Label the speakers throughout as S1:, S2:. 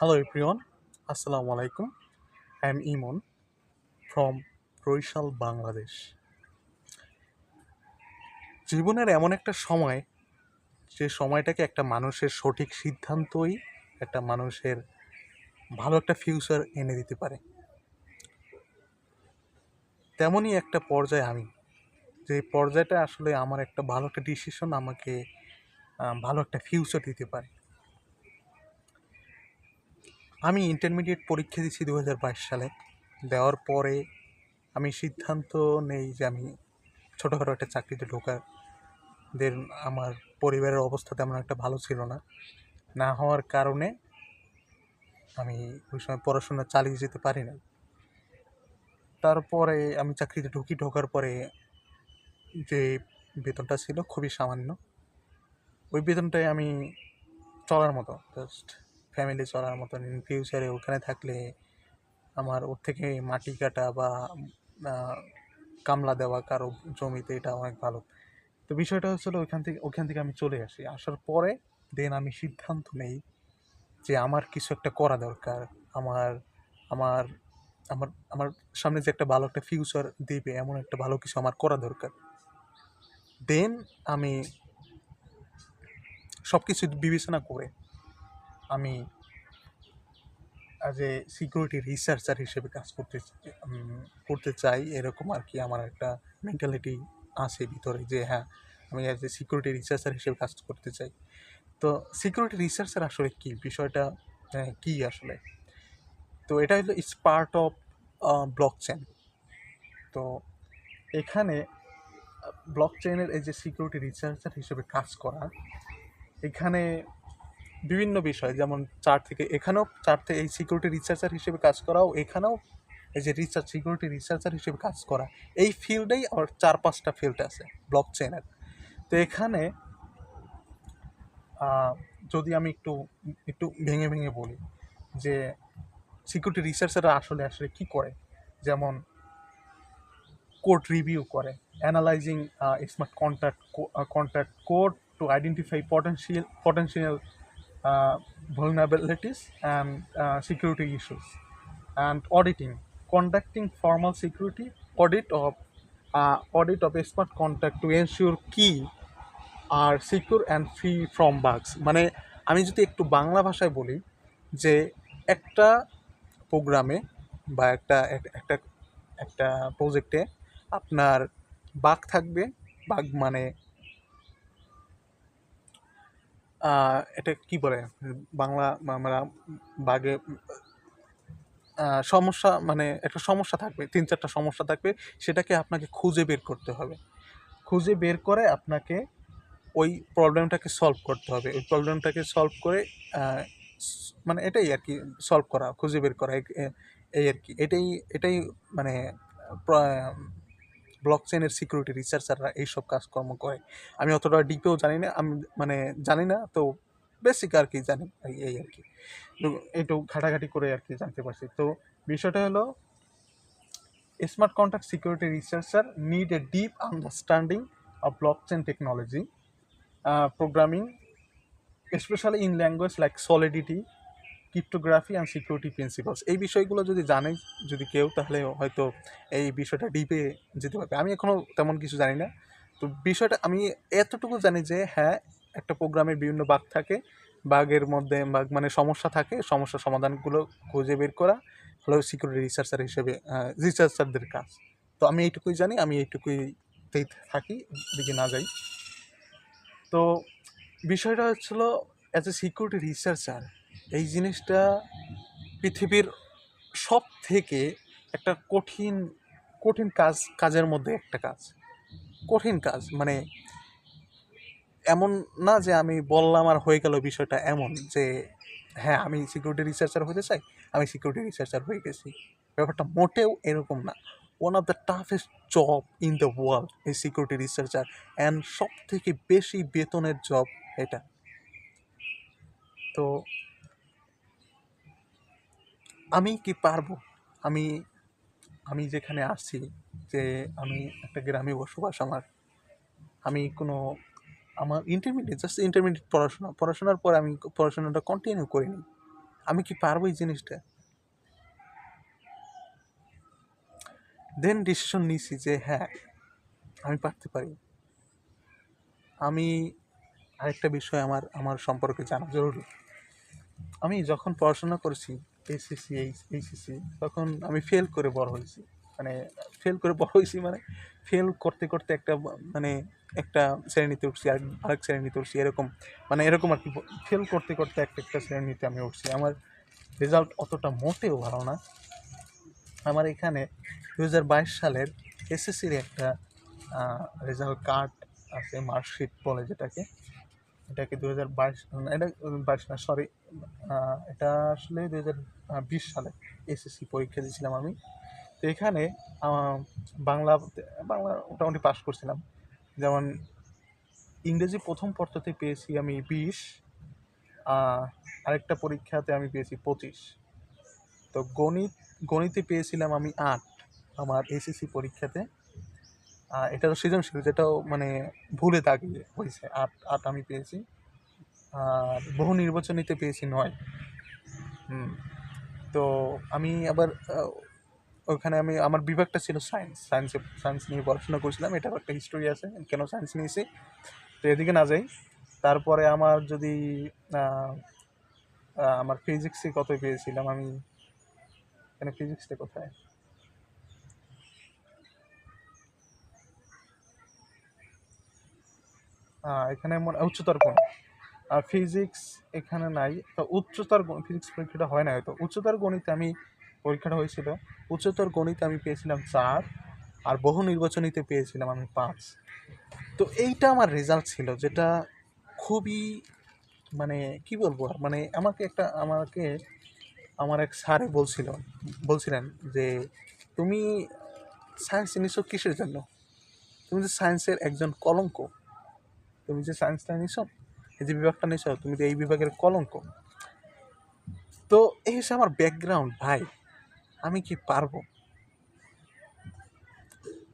S1: Hello everyone, Assalamu alaikum. I am Imon from Barishal Bangladesh জীবনের এমন একটা সময় যে সময়টাকে একটা মানুষের সঠিক সিদ্ধান্তই একটা মানুষের ভালো একটা ফিউচার এনে দিতে পারে। তেমনই একটা পর্যায়ে আমি যে পর্যায়টা আসলে আমার একটা ভালো একটা ডিসিশন আমাকে ভালো একটা ফিউচার দিতে পারে। আমি ইন্টারমিডিয়েট পরীক্ষা দিয়েছি দু হাজার বাইশ সালে। দেওয়ার পরে আমি সিদ্ধান্ত নেই যে আমি ছোটোখাটো একটা চাকরিতে ঢোকার। দের আমার পরিবারের অবস্থা তেমন একটা ভালো ছিল না। না হওয়ার কারণে আমি ওই সময় পড়াশোনা চালিয়ে যেতে পারি না তারপরে আমি চাকরিতে ঢুকি, ঢোকার পরে যে বেতনটা ছিল খুবই সামান্য। ওই বেতনটাই আমি চলার মতো জাস্ট ফ্যামিলি চলার মতন ইন ফিউচারে ওখানে থাকলে আমার ওর থেকে মাটি কাটা বা কামলা দেওয়া কারও জমিতে এটা অনেক ভালো। তো বিষয়টা হচ্ছিল ওইখান থেকে ওখান থেকে আমি চলে আসি। আসার পরে দেন আমি সিদ্ধান্ত নেই যে আমার কিছু একটা করা দরকার। আমার আমার আমার আমার সামনে যে একটা ভালো একটা ফিউচার দিবে, এমন একটা ভালো কিছু আমার করা দরকার। দেন আমি সব কিছু বিবেচনা করে আমি অ্যাজ এ সিকিউরিটি রিসার্চার হিসেবে কাজ করতে করতে চাই, এরকম আর কি আমার একটা মেন্টালিটি আছে ভিতরে যে হ্যাঁ আমি অ্যাজ এ সিকিউরিটি রিসার্চার হিসেবে কাজ করতে চাই। তো সিকিউরিটি রিসার্চার আসলে কি? বিষয়টা কি আসলে? তো এটা হলো it's part of block chain তো এখানে ব্লক চেনের এই যে সিকিউরিটি রিসার্চার হিসেবে কাজ করা, এখানে বিভিন্ন বিষয়, যেমন চার থেকে এখানেও, চার থেকে এই সিকিউরিটি রিসার্চার হিসেবে কাজ করাও, এখানেও এই যে রিসার্চ সিকিউরিটি রিসার্চার হিসেবে কাজ করা, এই ফিল্ডেই আবার চার পাঁচটা ফিল্ড আছে ব্লক চেনের তো এখানে যদি আমি একটু একটু ভেঙে ভেঙে বলি যে সিকিউরিটি রিসার্চাররা আসলে আসলে কি করে? যেমন কোড রিভিউ করে analysing smart contract contract code to identify potential potential vulnerabilities and uh, security issues and auditing conducting formal security audit of uh, audit of a smart contract to ensure key are secure and free from bugs মানে আমি যদি একটু বাংলা ভাষায় বলি যে একটা প্রোগ্রামে বা একটা এক- একটা একটা প্রজেক্টে আপনার বাগ থাকবে বাগ মানে এটা কি বলে? বাংলা আমরা বাগে সমস্যা মানে একটা সমস্যা থাকবে, তিন চারটা সমস্যা থাকবে, সেটাকে আপনাকে খুঁজে বের করতে হবে। খুঁজে বের করে আপনাকে ওই প্রবলেমটাকে সলভ করতে হবে। ওই প্রবলেমটাকে সলভ করে মানে এটাই আর কি সলভ করা, খুঁজে বের করা এই আর কি। এটাই এটাই মানে ব্লক চেনের সিকিউরিটি রিসার্চাররা এইসব কাজকর্ম করে। আমি অতটা ডিপেও জানি না, আমি মানে জানি না, তো বেসিক আর কি জানি, এই- আর কি। তো একটু ঘাটাঘাটি করে আর কি জানতে পারছি। তো বিষয়টা হলো smart contract security researcher need a deep understanding of blockchain technology programming specially in language like Solidity cryptography and security principles এই বিষয়গুলো যদি জানে যদি কেউ, তাহলে হয়তো এই বিষয়টা ডিপে যেতে পারবে। আমি এখনও তেমন কিছু জানি না। তো বিষয়টা, আমি এতটুকু জানি যে হ্যাঁ একটা প্রোগ্রামে বিভিন্ন বাঘ থাকে। বাঘের মধ্যে বাঘ মানে সমস্যা থাকে। সমস্যার সমাধানগুলো খুঁজে বের করা হলো সিকিউরিটি রিসার্চার হিসেবে রিসার্চারদের কাজ। তো আমি এইটুকুই জানি, আমি এইটুকুইতেই থাকি দিকে না যাই। তো বিষয়টা হচ্ছিল অ্যাজ এ সিকিউরিটি রিসার্চার এই জিনিসটা পৃথিবীর সব থেকে একটা কঠিন কঠিন কাজ, কাজের মধ্যে একটা কাজ। কঠিন কাজ মানে এমন না যে আমি বললাম আর হয়ে গেল বিষয়টা এমন যে হ্যাঁ আমি সিকিউরিটি রিসার্চার হতে চাই, আমি সিকিউরিটি রিসার্চার হয়ে গেছি। ব্যাপারটা মোটেও এরকম না। One of the toughest job in the world এই সিকিউরিটি রিসার্চার অ্যান্ড সব থেকে বেশি বেতনের জব এটা। তো আমি কি পারব? আমি আমি যেখানে আসছি যে আমি একটা গ্রামে বসবাস আমার, আমি কোনো, আমার ইন্টারমিডিয়েট জাস্ট ইন্টারমিডিয়েট পড়াশোনা, পড়াশোনার পর আমি পড়াশোনাটা কন্টিনিউ করিনি। আমি কি পারব এই জিনিসটা? দেন ডিসিশন নিয়েছি যে হ্যাঁ আমি পারতে পারি। আমি আরেকটা বিষয় আমার আমার সম্পর্কে জানা জরুরি। আমি যখন পড়াশোনা করেছি এসএসসি এইচএসসি তখন আমি ফেল করে বড় হয়েছি। মানে ফেল করে বড় হয়েছি মানে ফেল করতে করতে একটা মানে একটা শ্রেণীতে উঠছি, আর আরেক শ্রেণীতে উঠছি, এরকম। মানে এরকম আর কি ফেল করতে করতে একটা একটা শ্রেণীতে আমি উঠছি। আমার রেজাল্ট অতটা মোটেও ভালো না। আমার এখানে দু হাজার বাইশ সালের এসএসসির একটা রেজাল্ট কার্ড আছে মার্কশিট বলে যেটাকে। এটাকে দু হাজার বাইশ এটা বাইশ না সরি এটা আসলে দু হাজার বিশ সালে এসএসসি পরীক্ষা দিয়েছিলাম আমি। তো এখানে বাংলা বাংলা মোটামুটি পাস করছিলাম। যেমন ইংরেজি প্রথম পত্রতে পেয়েছি আমি বিশ আরেকটা পরীক্ষাতে আমি পেয়েছি পঁচিশ। তো গণিত, গণিতে পেয়েছিলাম আমি আট আমার এসএসসি পরীক্ষাতে। এটা তো সৃজনশীল, যেটাও মানে ভুলে দাগিয়ে হয়েছে। আট আট আমি পেয়েছি। আর বহু নির্বাচনীতে পেয়েছি নয়। তো আমি আবার ওখানে আমি, আমার বিভাগটা ছিল সায়েন্স। সায়েন্সে, সায়েন্স নিয়ে পড়াশোনা করছিলাম। এটার একটা হিস্টোরি আছে, কেন সায়েন্স নিয়েছি? তো এদিকে না যাই। তারপরে আমার যদি আমার ফিজিক্সে কত পেয়েছিলাম আমি? এখানে ফিজিক্সটা কোথায়? এখানে উচ্চতর কোণ। আর ফিজিক্স এখানে নাই। তো উচ্চতর ফিজিক্স পরীক্ষাটা হয় না হয়তো। উচ্চতর গণিতে আমি, পরীক্ষাটা হয়েছিল। উচ্চতর গণিতে আমি পেয়েছিলাম চার আর বহু নির্বাচনীতে পেয়েছিলাম আমি পাঁচ। তো এইটা আমার রেজাল্ট ছিল, যেটা খুবই মানে কি বলব মানে আমাকে একটা, আমাকে, আমার এক স্যারে বলছিল, বলছিলেন যে, তুমি সায়েন্স নিছো কিসের জন্য? তুমি যে সায়েন্সের একজন কলঙ্ক তুমি যে সায়েন্সটা নিছো, এই যে বিভাগটা নিছো, তুমি তো এই বিভাগের কলঙ্ক। তো এই হচ্ছে আমার ব্যাকগ্রাউন্ড ভাই। আমি কি পারব?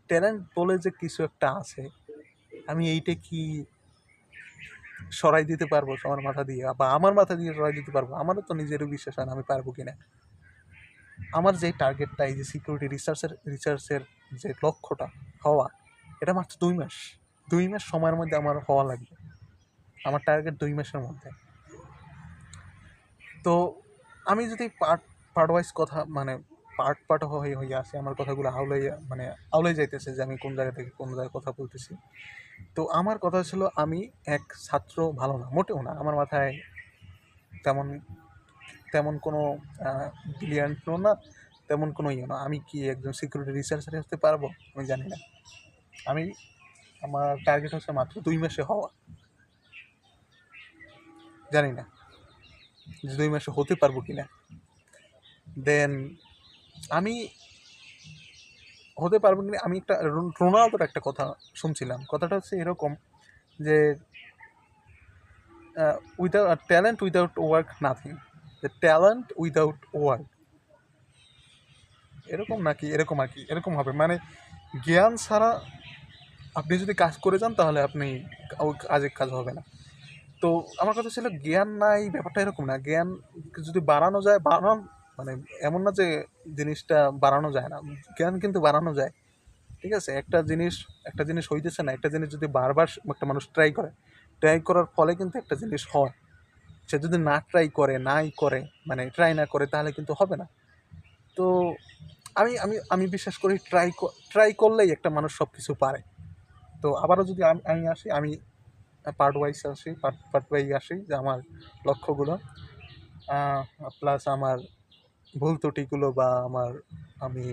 S1: ট্যালেন্ট বলে যে কিছু একটা আছে, আমি এইটা কি সরাই দিতে পারব সবার মাথা দিয়ে? বা আমার মাথা দিয়ে সরাই দিতে পারব? আমারও তো নিজেরও বিশ্বাস হয় না আমি পারব কিনা। আমার যে টার্গেটটা এই যে সিকিউরিটি রিসার্চের রিসার্চের যে লক্ষ্যটা হওয়া, এটা মাত্র দুই মাস। দুই মাস সময়ের মধ্যে আমার হওয়া লাগবে। আমার টার্গেট দুই মাসের মধ্যে। তো আমি যদি পার্ট পার্ট ওয়াইজ কথা মানে পার্ট পার্ট হয়ে হয়ে আসে, আমার কথাগুলো আউলাই মানে আউলাই যাইতেছে যে আমি কোন জায়গা থেকে কোন জায়গায় কথা বলতেছি। তো আমার কথা ছিল আমি এক ছাত্র ভালো না, মোটেও না। আমার মাথায় তেমন তেমন কোনো ব্রিলিয়ান্টও না, তেমন কোনো ইয়ে না। আমি কি একজন সিকিউরিটি রিসার্চার হতে পারব? আমি জানি না। আমি আমার টার্গেট হচ্ছে মাত্র দুই মাসে হওয়া। জানি না যে দুই মাসে হতে পারব কি না দেন আমি হতে পারব কিনা, আমি একটা রোনালদোর একটা কথা শুনছিলাম। কথাটা হচ্ছে এরকম যে without talent without work nothing যে ট্যালেন্ট উইদাউট ওয়ার্ক এরকম নাকি, এরকম আর কি, এরকম হবে। মানে জ্ঞান ছাড়া আপনি যদি কাজ করে যান, তাহলে আপনি ওই কাজের কাজ হবে না। তো আমার কথা ছিল, জ্ঞান নাই, ব্যাপারটা এরকম না। জ্ঞান যদি বাড়ানো যায়, বাড়ানো মানে এমন না যে জিনিসটা বাড়ানো যায় না। জ্ঞান কিন্তু বাড়ানো যায়। ঠিক আছে? একটা জিনিস একটা জিনিস হইতেছে না। একটা জিনিস যদি বারবার একটা মানুষ ট্রাই করে ট্রাই করার ফলে কিন্তু একটা জিনিস হয়। সে যদি না ট্রাই করে, নাই করে মানে ট্রাই না করে, তাহলে কিন্তু হবে না। তো আমি আমি আমি বিশ্বাস করি ট্রাই ট্রাই করলেই একটা মানুষ সব কিছু পারে। তো আবারও যদি আমি আসি, আমি পার্ট ওয়াইজ আসি পার্ট পার্ট ওয়াইজ আসি যে আমার লক্ষ্যগুলো। প্লাস আমার ভুল ত্রুটিগুলো বা আমার, আমি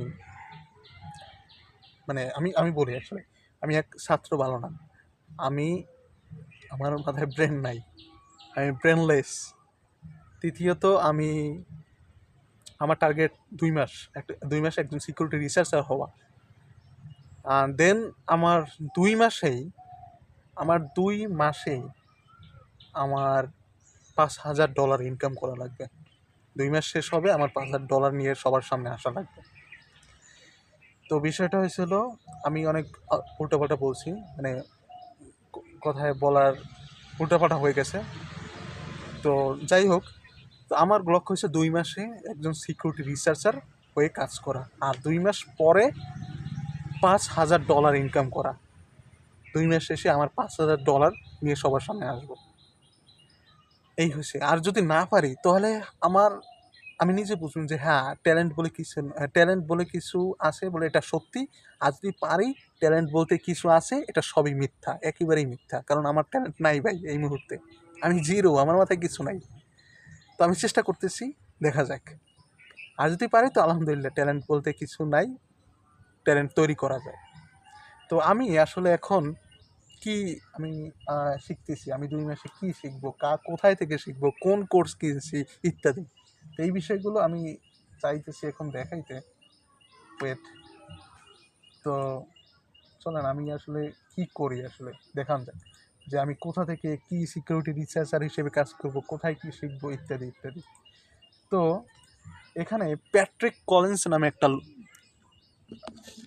S1: মানে আমি আমি বলি আসলে আমি এক ছাত্র ভালো না। আমি, আমার মাথায় ব্রেন নাই। আমি ব্রেনলেস তৃতীয়ত, আমি, আমার টার্গেট দুই মাস একটা দুই মাস একজন সিকিউরিটি রিসার্চার হওয়া। দেন আমার দুই মাসেই, আমার দুই মাসেই আমার পাঁচ হাজার ডলার ইনকাম করা লাগবে। দুই মাস শেষ হবে, আমার পাঁচ হাজার ডলার নিয়ে সবার সামনে আসা লাগবে। তো বিষয়টা হয়েছিল, আমি অনেক উল্টাপাল্টা বলছি মানে কথায় বলার উল্টাপাল্টা হয়ে গেছে। তো যাই হোক, তো আমার লক্ষ্য হয়েছে দুই মাসে একজন সিকিউরিটি রিসার্চার হয়ে কাজ করা। আর দুই মাস পরে পাঁচ হাজার ডলার ইনকাম করা। দুই মাস শেষে আমার পাঁচ হাজার ডলার নিয়ে সবার সামনে আসব। এই হয়েছে। আর যদি না পারি, তাহলে আমার, আমি নিজে বুঝুন যে হ্যাঁ ট্যালেন্ট বলে কিছু ট্যালেন্ট বলে কিছু আছে বলে এটা সত্যি। আর যদি পারি ট্যালেন্ট বলতে কিছু আছে, এটা সবই মিথ্যা, একেবারেই মিথ্যা। কারণ আমার ট্যালেন্ট নাই ভাই এই মুহূর্তে। আমি জিরো আমার মাথায় কিছু নাই। তো আমি চেষ্টা করতেছি, দেখা যাক। আর যদি পারি, তো আলহামদুলিল্লাহ ট্যালেন্ট বলতে কিছু নাই। ট্যালেন্ট তৈরি করা যায়। তো আমি আসলে এখন কি আমি শিখতেছি, আমি দুই মাসে কি শিখব, কা, কোথায় থেকে শিখব, কোন কোর্স কিনছি, ইত্যাদি। তো এই বিষয়গুলো আমি চাইতেছি এখন দেখাইতে। ওয়েট তো চলেন, আমি আসলে কি করি আসলে? দেখান যাক। যে আমি কোথা থেকে কি সিকিউরিটি রিসার্চার হিসেবে কাজ করব, কোথায় কি শিখব, ইত্যাদি ইত্যাদি। তো এখানে প্যাট্রিক কলিন্স নামে একটা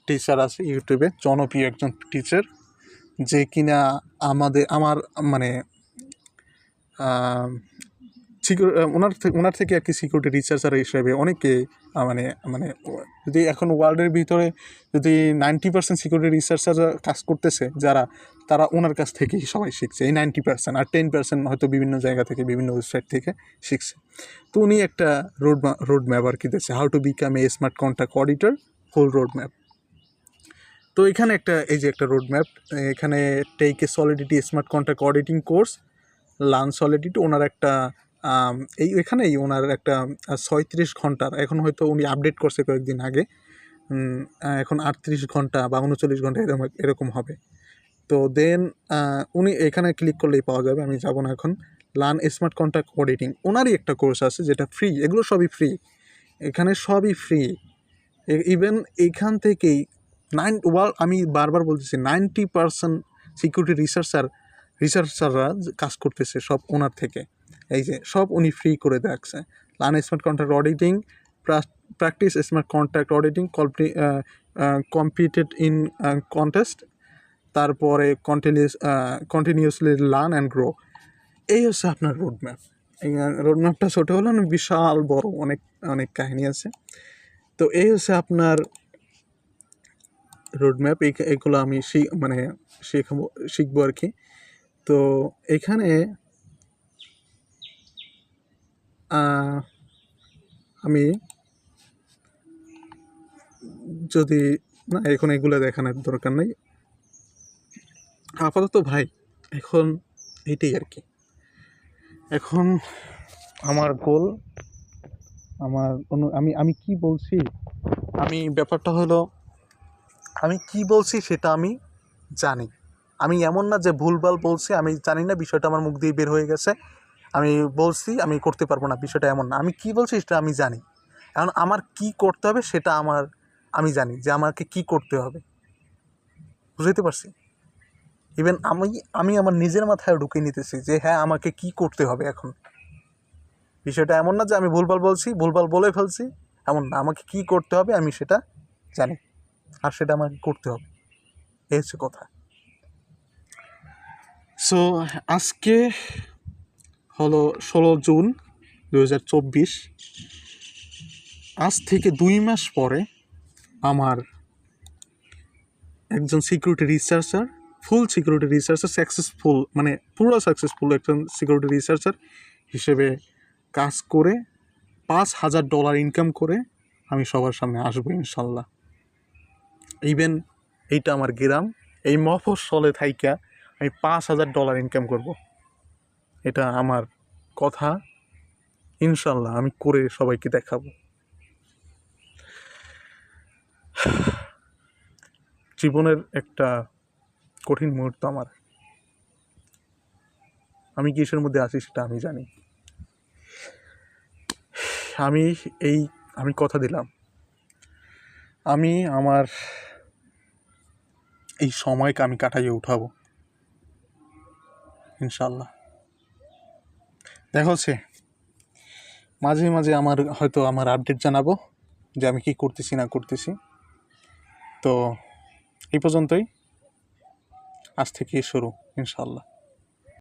S1: টিচার আছে ইউটিউবে, জনপ্রিয় একজন টিচার যে কিনা আমাদের, আমার মানে সিকিউর ওনার ওনার থেকে আর কি সিকিউরিটি রিসার্চার হিসেবে অনেকে মানে মানে যদি এখন ওয়ার্ল্ডের ভিতরে যদি নাইনটি পার্সেন্ট সিকিউরিটি রিসার্চার কাজ করতেছে, যারা, তারা ওনার কাছ থেকেই সবাই শিখছে। এই নাইনটি পার্সেন্ট আর টেন পার্সেন্ট হয়তো বিভিন্ন জায়গা থেকে, বিভিন্ন ওয়েবসাইট থেকে শিখছে। তো উনি একটা রোড রোড ম্যাপ আর কি দিয়েছে how to become a smart contact auditor full road map তো এখানে একটা, এই যে একটা রোড ম্যাপ এখানে take a solidity smart contract auditing course LAN solidity ওনার একটা এই এখানেই ওনার একটা ছয়ত্রিশ ঘণ্টার এখন হয়তো উনি আপডেট করছে কয়েকদিন আগে এখন আটত্রিশ ঘণ্টা বা উনচল্লিশ ঘণ্টা এরকম এরকম হবে। তো দেন উনি এখানে ক্লিক করলেই পাওয়া যাবে, আমি যাব না এখন। লান স্মার্ট কন্ট্রাক্ট অডিটিং ওনারই একটা কোর্স আছে যেটা ফ্রি এগুলো সবই ফ্রি এখানে সবই ফ্রি ইভেন এখান থেকেই নাইন ওয়াল আমি বারবার বলতেছি নাইনটি পার্সেন্ট সিকিউরিটি রিসার্চার রিসার্চাররা কাজ করতেছে সব ওনার থেকে। এই যে, সব উনি ফ্রি করে দেখছে learn smart contract auditing practice smart contract auditing competed in contest তারপরে continuous continuously learn and grow এই হচ্ছে আপনার রোড ম্যাপ এই রোড ম্যাপটা ছোটো হলো না, বিশাল বড় অনেক অনেক কাহিনী আছে। তো এই হচ্ছে আপনার রোড ম্যাপ এগুলো আমি মানে শেখাবো, শিখব আর কি। তো এখানে আমি যদি, না, এখন এগুলো দেখানোর দরকার নেই। আপাতত ভাই, এখন এইটাই আর কি। এখন আমার গোল আমার কোনো, আমি আমি কি বলছি? আমি, ব্যাপারটা হলো, আমি কি বলছি সেটা আমি জানি। আমি এমন না যে ভুলভাল বলছি, আমি জানি না, বিষয়টা আমার মুখ দিয়ে বের হয়ে গেছে। আমি বলছি, আমি করতে পারব না, বিষয়টা এমন না। আমি কি বলছি সেটা আমি জানি। এখন আমার কি করতে হবে সেটা আমার, আমি জানি যে আমাকে কি করতে হবে। বুঝতে পারছি? ইভেন আমি আমি আমার নিজের মাথায় ঢুকে নিতেছি যে হ্যাঁ আমাকে কি করতে হবে এখন? বিষয়টা এমন না যে আমি ভুলভাল বলছি, ভুলভাল বলে ফেলছি, এমন না। আমাকে কি করতে হবে আমি সেটা জানি। আর সেটা আমাকে করতে হবে। এই হচ্ছে কথা। সো আজকে হলো ষোলো জুন দু হাজার চব্বিশ। আজ থেকে দুই মাস পরে আমার একজন security researcher full security researcher successful মানে পুরো সাকসেসফুল একজন সিকিউরিটি রিসার্চার হিসেবে কাজ করে পাঁচ হাজার ডলার ইনকাম করে আমি সবার সামনে আসব ইনশাল্লাহ। ইভেন এইটা আমার গ্রাম, এই মফস্বলে থাইকা আমি পাঁচ হাজার ডলার ইনকাম করব। এটা আমার কথা। ইনশাল্লাহ আমি করে সবাইকে দেখাবো। জীবনের একটা কঠিন মুহূর্ত আমার। আমি কিসের মধ্যে আছি সেটা আমি জানি। আমি এই, আমি কথা দিলাম। আমি আমার এই সময়কে আমি কাটাইয়ে উঠাবো। ইনশাল্লাহ দেখা হচ্ছে মাঝে মাঝে আমার হয়তো আমার আপডেট জানাব যে আমি কি করতেছি, না করতেছি। তো এই পর্যন্তই। আজ থেকে শুরু ইনশাল্লাহ